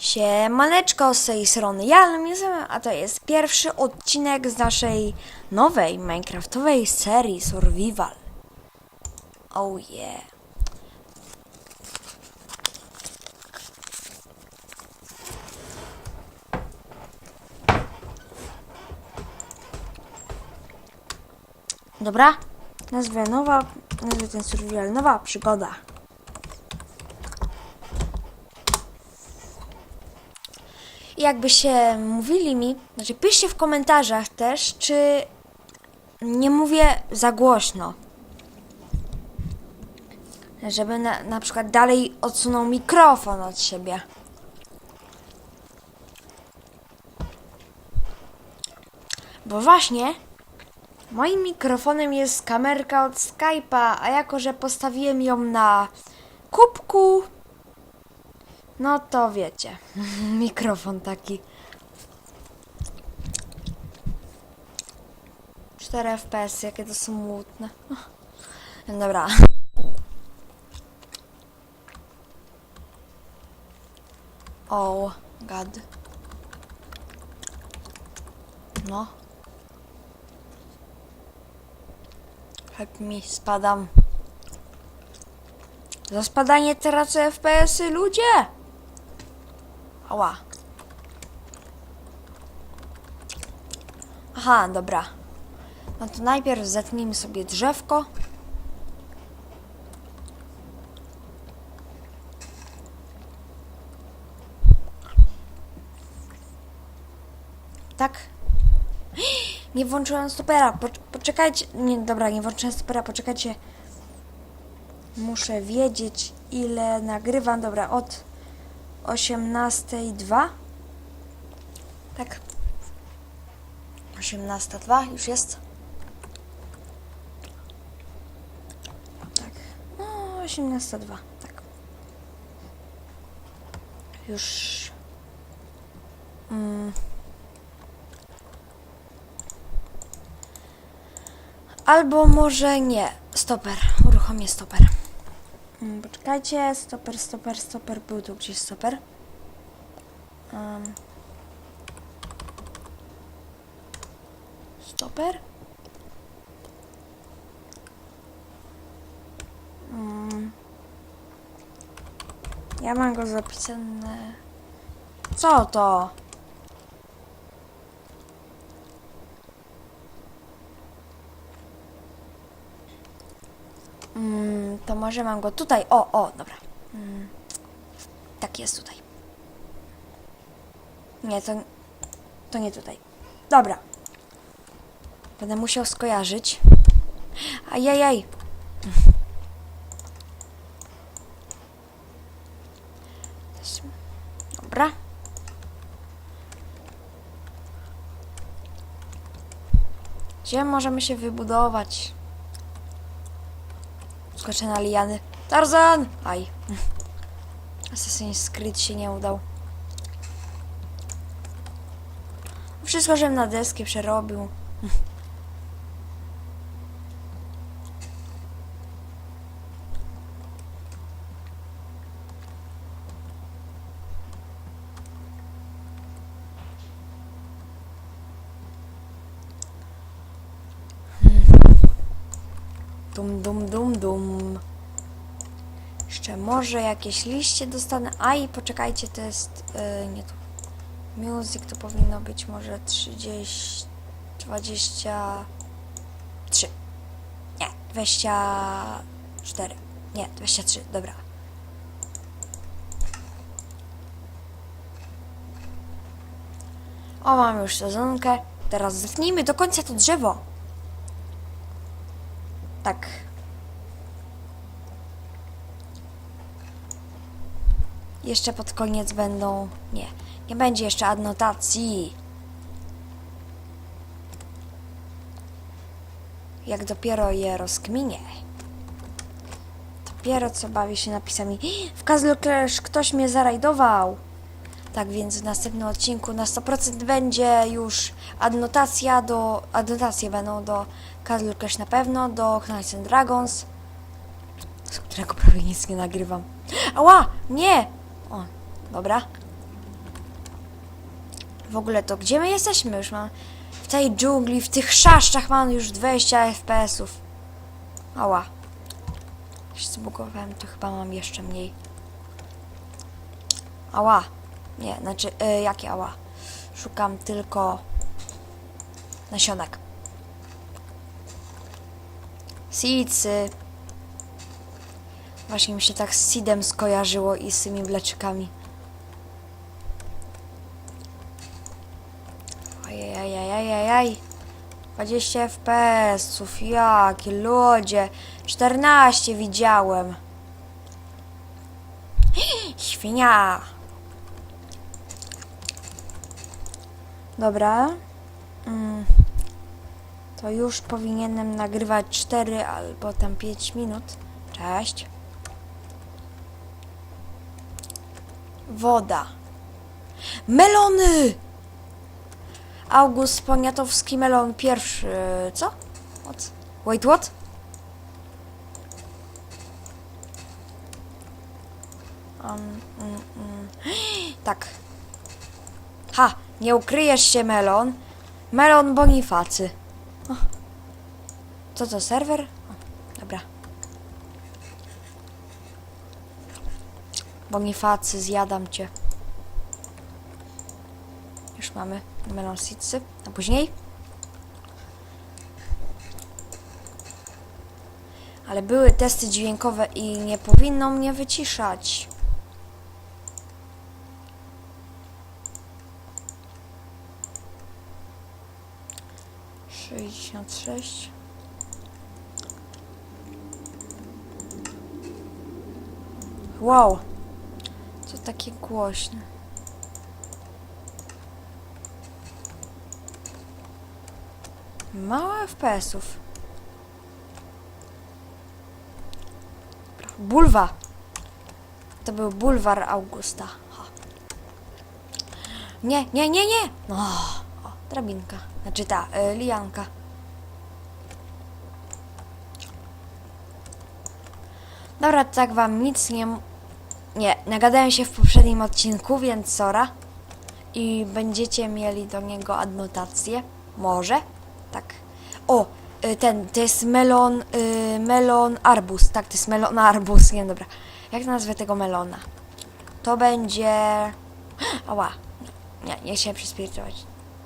Siemaneczko, z tej strony ja, Lumizem, a to jest pierwszy odcinek z naszej nowej Minecraftowej serii Survival. Oh yeah. Dobra, nazwę nowa, nazwę ten survival nowa przygoda. Jakbyście mówili mi, znaczy piszcie w komentarzach też, czy nie mówię za głośno. Żeby na, na przykład dalej odsunął mikrofon od siebie. Bo właśnie moim mikrofonem jest kamerka od Skype'a, a jako że postawiłem ją na kubku, no to wiecie, mikrofon taki. 4 FPS, jakie to smutne. Dobra. Oh, god. No. Help mi, spadam. Za spadanie tracę FPS-y, ludzie! Ała. Aha, dobra. No to najpierw zetnijmy sobie drzewko. Tak. Nie włączyłem stopera. Pocz- poczekajcie. Nie, dobra, nie włączyłem stopera. Poczekajcie. Muszę wiedzieć, ile nagrywam. Dobra, od 18.02. Tak. 18.02 już jest. Tak. No, 18.02. Tak. Już. Mm. Albo może nie. Stoper. Uruchomię stoper. Mm, Poczekajcie. Stoper, stoper, stoper. Był tu gdzieś stoper. Um. Stoper? Mm. Ja mam go zapisane. Co to? Mm, to może mam go tutaj. O, o, dobra. Mm. Tak jest tutaj. Nie, to, to nie tutaj. Dobra. Będę musiał skojarzyć. Ajajaj. Dobra. Gdzie możemy się wybudować? Skoczę na liany. Tarzan! Aj. Assassin's Creed się nie udał. Wszystko, żebym na deskę przerobił. Dum, dum, dum, dum. Jeszcze może jakieś liście dostanę. A i poczekajcie, to jest. Yy, nie tu. Music to powinno być może 30. 23. Nie, 24. Nie, 23, dobra. O, mam już sezonkę. Teraz zetnijmy do końca to drzewo. Tak. Jeszcze pod koniec będą. Nie, nie będzie jeszcze adnotacji. Jak dopiero je rozkminię. Dopiero co bawię się napisami. W Kazlu Clash ktoś mnie zarajdował. Tak więc w następnym odcinku na 100% będzie już adnotacja do. Adnotacje będą do Castle Clash na pewno, do Knights and Dragons, z którego prawie nic nie nagrywam. Ała! Nie! O, dobra. W ogóle to gdzie my jesteśmy już? Mam w tej dżungli, w tych szaszczach mam już 20 FPS-ów. Ała. Się zbugowałem, to chyba mam jeszcze mniej. Ała. Nie, znaczy, y, jakie ała? Szukam tylko nasionek. Seedsy. Właśnie mi się tak z seedem skojarzyło i z tymi mleczykami. Ajajajajajaj. 20 FPS-ów, jakie ludzie. 14 widziałem. Świnia. Dobra. Mm. To już powinienem nagrywać 4 albo tam 5 minut. Cześć. Woda. Melony! August Poniatowski melon pierwszy. Co? What? Wait, what? Um, mm, mm. Tak. Nie ukryjesz się, melon. Melon Bonifacy. O. Co to, serwer? O, dobra. Bonifacy, zjadam cię. Już mamy melon seedsy. A później? Ale były testy dźwiękowe i nie powinno mnie wyciszać. Sześćdziesiąt sześć. Wow. Co takie głośne. Mało FPS-ów. Bulwa. To był bulwar Augusta. Ha. Nie, nie, nie, nie! O, o drabinka. Znaczy ta, y, lianka. Dobra, tak wam nic nie... Nie, nagadałem się w poprzednim odcinku, więc sora. I będziecie mieli do niego adnotację. Może. Tak. O, y, ten, to jest melon, y, melon arbus. Tak, to jest melon arbus. Nie, dobra. Jak nazwę tego melona? To będzie... Ała. Nie, nie chciałem przyspiritować.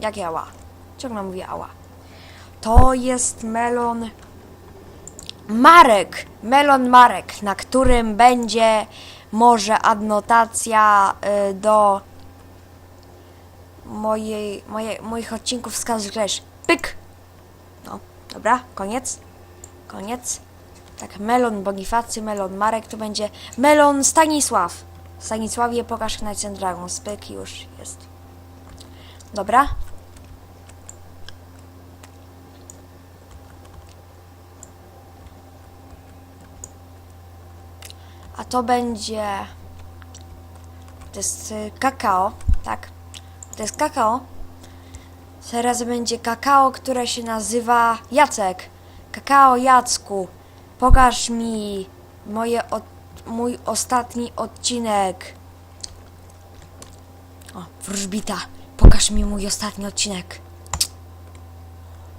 Jakie ała? Ciągle mówię ała. To jest melon... Marek! Melon Marek, na którym będzie może adnotacja y, do mojej, moje, moich odcinków z. Pyk! No, dobra, koniec. Koniec. Tak, Melon Bonifacy, Melon Marek, to będzie Melon Stanisław. Stanisławie, pokaż Knights and Dragons. Pyk, już jest. Dobra. To będzie... To jest y, kakao, tak? To jest kakao. Teraz będzie kakao, które się nazywa Jacek. Kakao Jacku. Pokaż mi moje mój ostatni odcinek. O, wróżbita. Pokaż mi mój ostatni odcinek.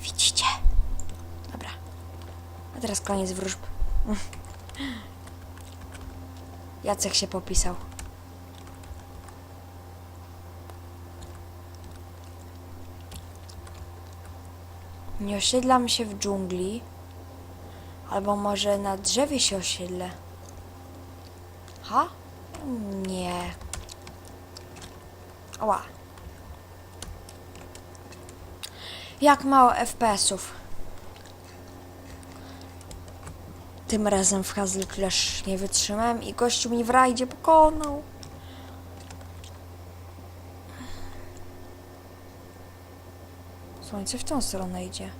Widzicie? Dobra. A teraz koniec wróżb. Jacek się popisał. Nie osiedlam się w dżungli. Albo może na drzewie się osiedlę. Ha? Nie. Ła. Jak mało FPS-ów. Tym razem w Hazel Clash nie wytrzymałem i gościu mi w rajdzie pokonał. Słońce w tą stronę idzie.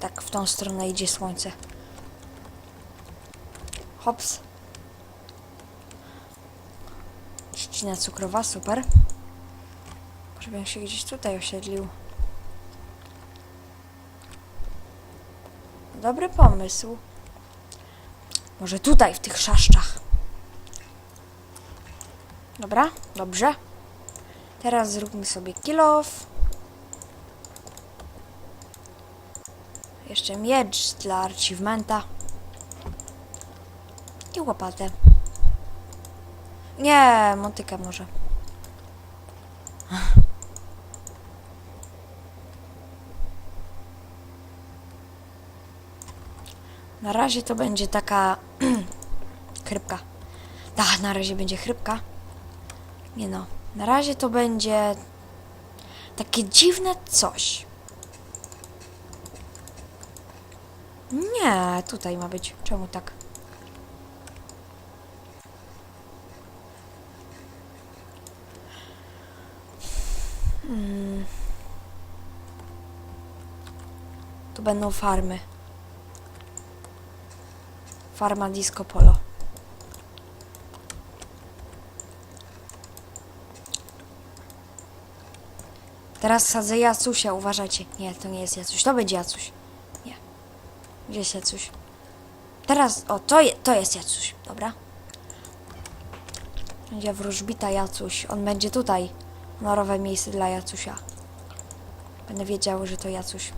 Tak, w tą stronę idzie słońce. Hops. Trzcina cukrowa, super. Żebym się gdzieś tutaj osiedlił. Dobry pomysł. Może tutaj, w tych szaszczach. Dobra, dobrze. Teraz zróbmy sobie kill off. Jeszcze miecz dla achievementa. I łopatę. Nie, motykę może. Na razie to będzie taka chrypka. Tak, na razie będzie chrypka. Nie no, na razie to będzie takie dziwne coś. Nie, tutaj ma być. Czemu tak? Hmm. Tu będą farmy. Farma Disco Polo. Teraz sadzę Jacusia, uważajcie. Nie, to nie jest Jacuś, to będzie Jacuś. Nie. Gdzie jest Jacuś? Teraz, o, to, je, to jest Jacuś, dobra. Będzie wróżbita Jacuś. On będzie tutaj. Honorowe miejsce dla Jacusia. Będę wiedział, że to Jacuś.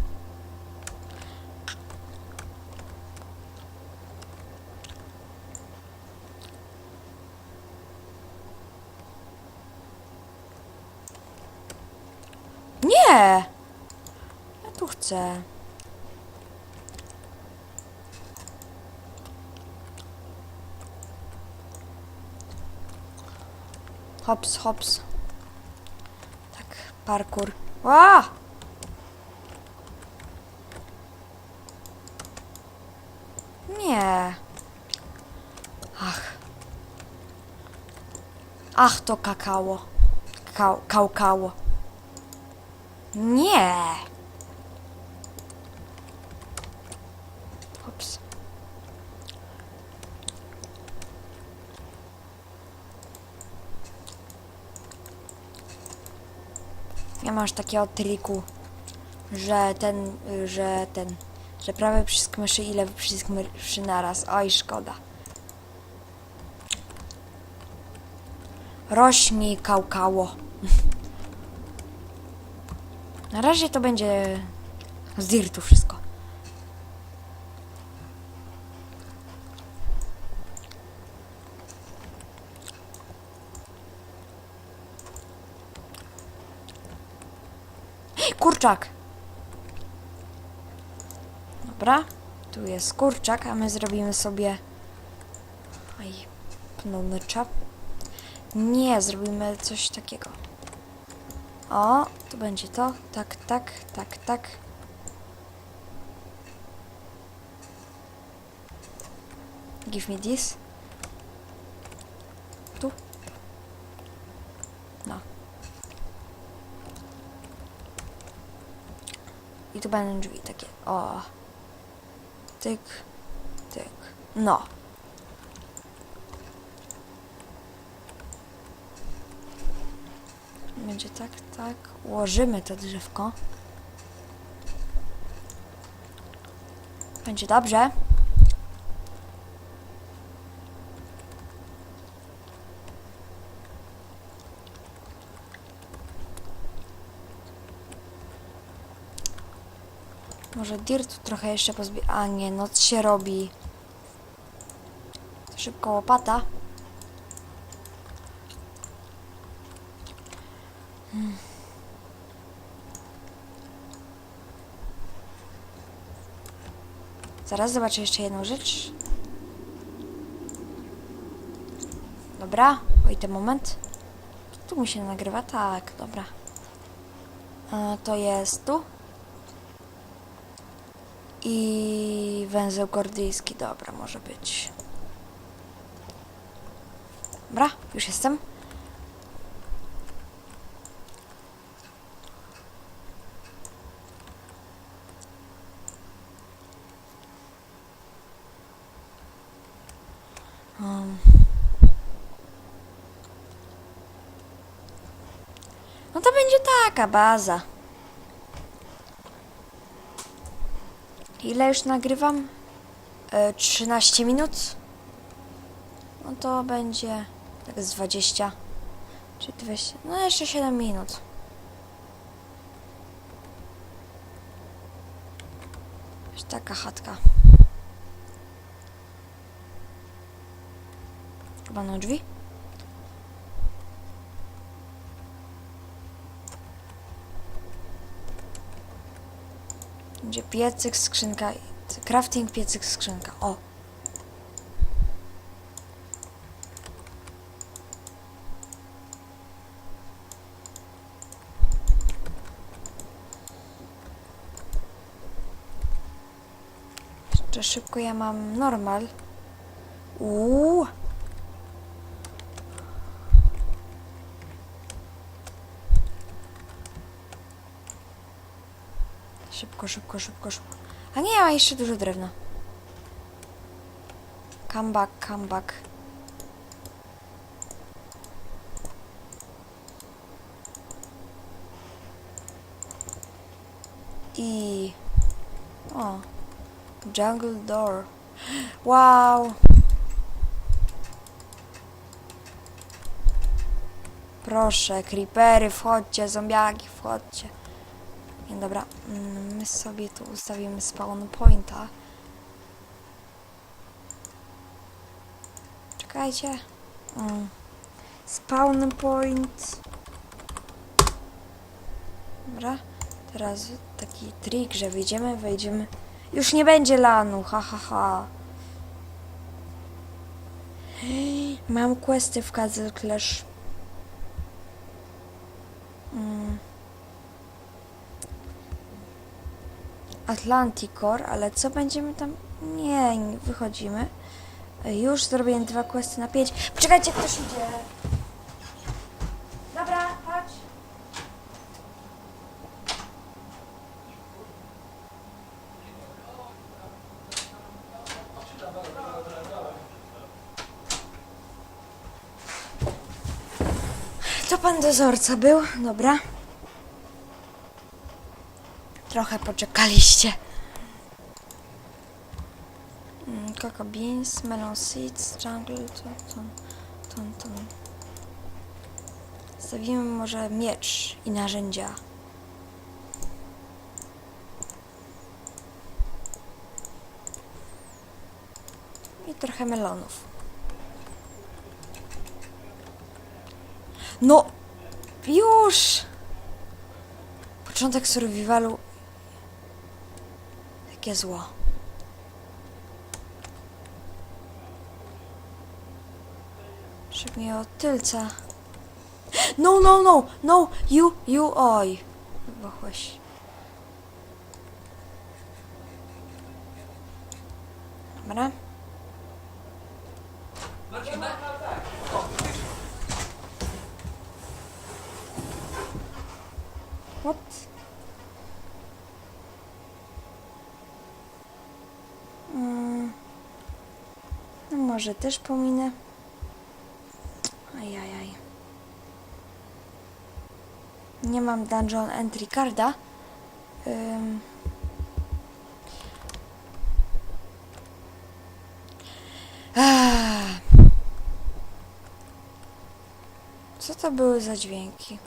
Nie! Ja tu chcę. Hops, hops. Tak, parkour. Ła! Nie. Ach. Ach, to kakao. Kał, kałkało. Nie. Ups. Ja masz takiego triku, że ten, że ten, że prawy przycisk myszy i lewy przycisk myszy naraz. Oj, szkoda. Rośmi kałkało. Na razie to będzie z dirtu wszystko. Kurczak! Dobra, tu jest kurczak, a my zrobimy sobie... Aj, ponowny czap. Nie, zrobimy coś takiego. O, to będzie to. Tak, tak, tak, tak. Give me this. Tu. No. I tu będą drzwi takie. O. Tyk, tyk. No. Będzie tak, tak. Ułożymy to drzewko. Będzie dobrze. Może dirtu trochę jeszcze pozbie... A nie, noc się robi. Szybko łopata. Zaraz zobaczę jeszcze jedną rzecz. Dobra, oj ten moment. Tu mi się nagrywa, tak, dobra. E, to jest tu. I węzeł gordyjski, dobra, może być. Dobra, już jestem. Um. No to będzie taka baza. Ile już nagrywam? E, 13 minut? No to będzie tak z 20. Czy 200? No jeszcze 7 minut. Jest taka chatka. Chyba na drzwi? Będzie piecyk, skrzynka. Crafting, piecyk, skrzynka. O! Jeszcze szybko ja mam normal. Uuu. Szybko, szybko, szybko, szybko. A nie, ma jeszcze dużo drewna. Come back, come back. I... O. Jungle Door. Wow! Proszę, creepery, wchodźcie, zombiaki, wchodźcie. Dobra, mm, my sobie tu ustawimy spawn pointa. Czekajcie. Mm. Spawn point. Dobra. Teraz taki trik, że wyjdziemy, wejdziemy. Już nie będzie lanu, ha ha ha. Mam questy w Castle Clash. Mm. Atlanticor, ale co będziemy tam... Nie, nie wychodzimy. E, Już zrobiłem dwa questy na pięć. Poczekajcie, ktoś idzie. Dobra, chodź. To pan dozorca był, dobra. Trochę poczekaliście. Mm, Cocoa beans, melon seeds, jungle, ton, ton, ton, ton. Stawimy może miecz i narzędzia. I trochę melonów. No! Już! Początek survivalu. Jakie zło. Żeby mnie tylca. No, no, no! No! You, you, oj! Wybuchłeś. Dobra. What? Może też pominę. Ajajaj. Nie mam dungeon entry carda. Ah. Co to były za dźwięki?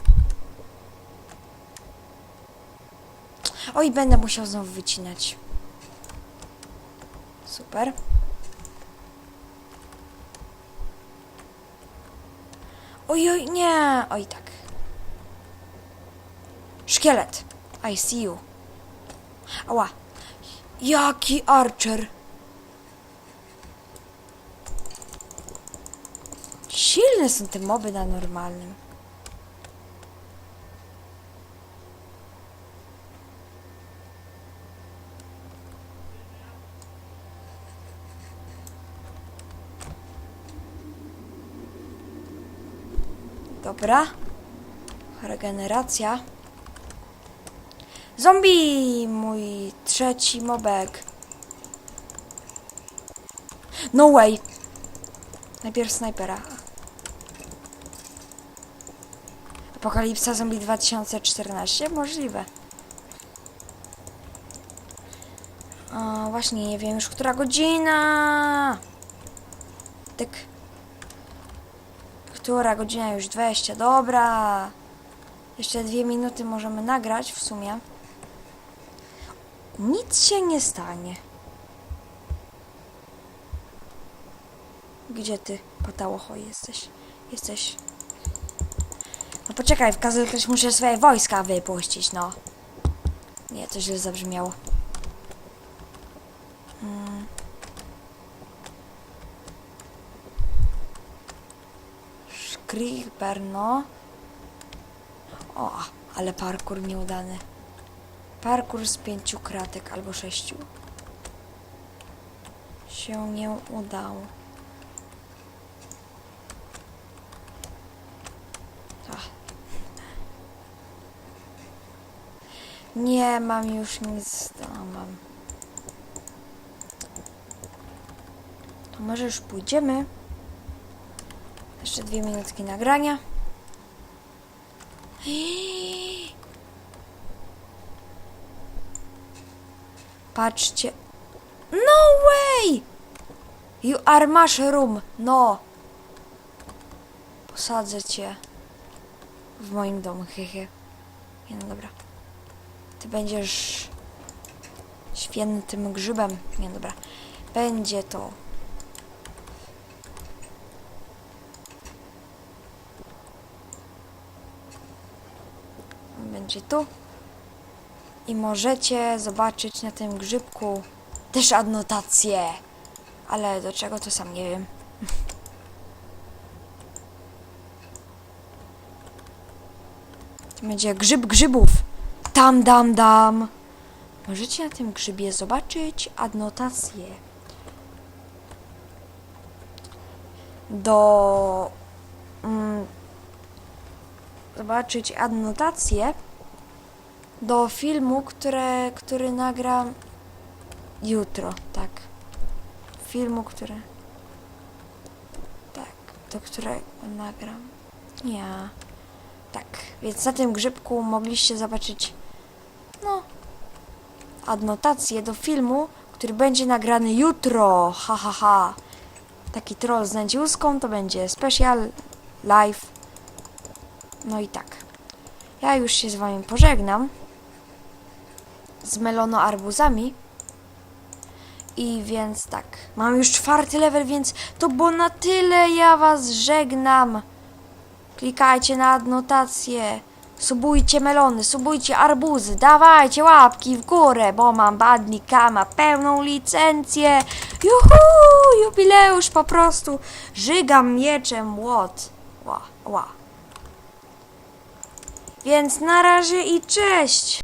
Oj, będę musiał znowu wycinać. Super. Oj, oj, nie. Oj, tak. Szkielet. I see you. Ała. Jaki archer. Silne są te moby na normalnym. Dobra. Regeneracja. Zombie! Mój trzeci mobek. No way! Najpierw snajpera. Apokalipsa Zombie 2014? Możliwe. O, właśnie, nie wiem już, która godzina. Tyk. Która godzina już 20? Dobra. Jeszcze dwie minuty możemy nagrać w sumie. Nic się nie stanie. Gdzie ty, patałocho, jesteś? Jesteś... No poczekaj, w każdym razie muszę swoje wojska wypuścić, no. Nie, to źle zabrzmiało. Mm. Creeper, no. O, ale parkour nieudany. Parkour z pięciu kratek albo sześciu. Się nie udało. Ach. Nie mam już nic. No, mam. To może już pójdziemy. Jeszcze dwie minutki nagrania. Patrzcie. No way! You are mushroom. No. Posadzę cię w moim domu. Hehe. Nie no dobra. Ty będziesz świętym grzybem. Nie dobra. Będzie to. Tu. I możecie zobaczyć na tym grzybku też adnotację. Ale do czego to sam nie wiem. To będzie grzyb grzybów. Tam, dam, dam. Możecie na tym grzybie zobaczyć adnotację. Do. Mm, zobaczyć adnotację do filmu, które, który nagram jutro, tak. Filmu, który. Tak, do którego nagram. Ja. Tak, więc na tym grzybku mogliście zobaczyć, no, adnotację do filmu, który będzie nagrany jutro. Ha, ha, ha. Taki troll z nędziuską to będzie special live. No i tak. Ja już się z wami pożegnam. Z melono arbuzami. I więc tak. Mam już czwarty level, więc to było na tyle. Ja was żegnam. Klikajcie na adnotację. Subujcie melony, subujcie arbuzy, dawajcie łapki w górę, bo mam badnika, ma pełną licencję. Juhu, jubileusz po prostu. Żygam mieczem młot. Ła, ła. Więc na razie i cześć!